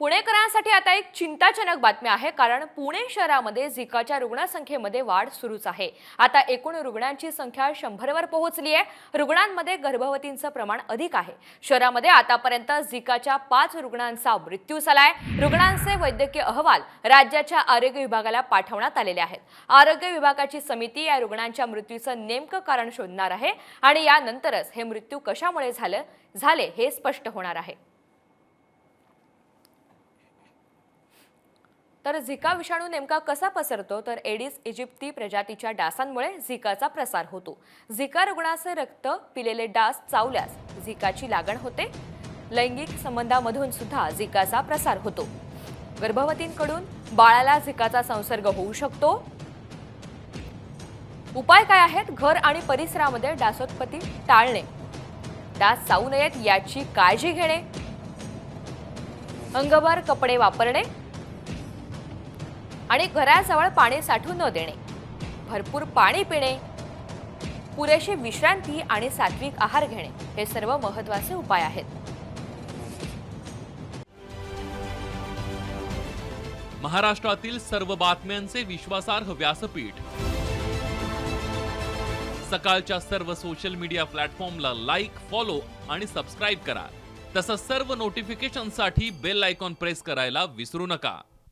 पुणेकरांसाठी आता एक चिंताजनक बातमी आहे कारण पुणे शहरामध्ये झिकाच्या रुग्णसंख्येमध्ये वाढ सुरूच आहे. आता एकूण रुग्णांची संख्या शंभरवर पोहोचली आहे. रुग्णांमध्ये गर्भवतींचं प्रमाण अधिक आहे. शहरामध्ये आतापर्यंत झिकाच्या पाच रुग्णांचा मृत्यू झालाय. रुग्णांचे वैद्यकीय अहवाल राज्याच्या आरोग्य विभागाला पाठवण्यात आलेले आहेत. आरोग्य विभागाची समिती या रुग्णांच्या मृत्यूचं नेमकं कारण शोधणार आहे आणि यानंतरच हे मृत्यू कशामुळे झालं झाले हे स्पष्ट होणार आहे. तर झिका विषाणू नेमका कसा पसरतो? तर एडिस इजिप्ती प्रजातीच्या डासांमुळे झिकाचा प्रसार होतो. झिका रुग्णाचे रक्त पिलेले डास चावल्यास झिकाची लागण होते. लैंगिक संबंधामधून सुद्धा झिकाचा प्रसार होतो. गर्भवतींकडून बाळाला झिकाचा संसर्ग होऊ शकतो. उपाय काय आहेत? घर आणि परिसरामध्ये डासोत्पत्ती टाळणे. डास चावू नयेत याची काळजी घेणे. अंगभर कपडे वापरणे. आणि घराजवळ पाणी साठू न देणे. भरपूर पाणी पिणे. पुरेशी विश्रांती आणि सात्विक आहार घेणे हे सर्व महत्त्वाचे उपाय आहेत. महाराष्ट्रातील सर्व बातम्यांचे विश्वासार्ह व्यासपीठ. सकाळच्या सर्व सोशल मीडिया प्लॅटफॉर्मला लाईक फॉलो आणि सबस्क्राईब करा. तसंच सर्व नोटिफिकेशनसाठी बेल आयकॉन प्रेस करायला विसरू नका.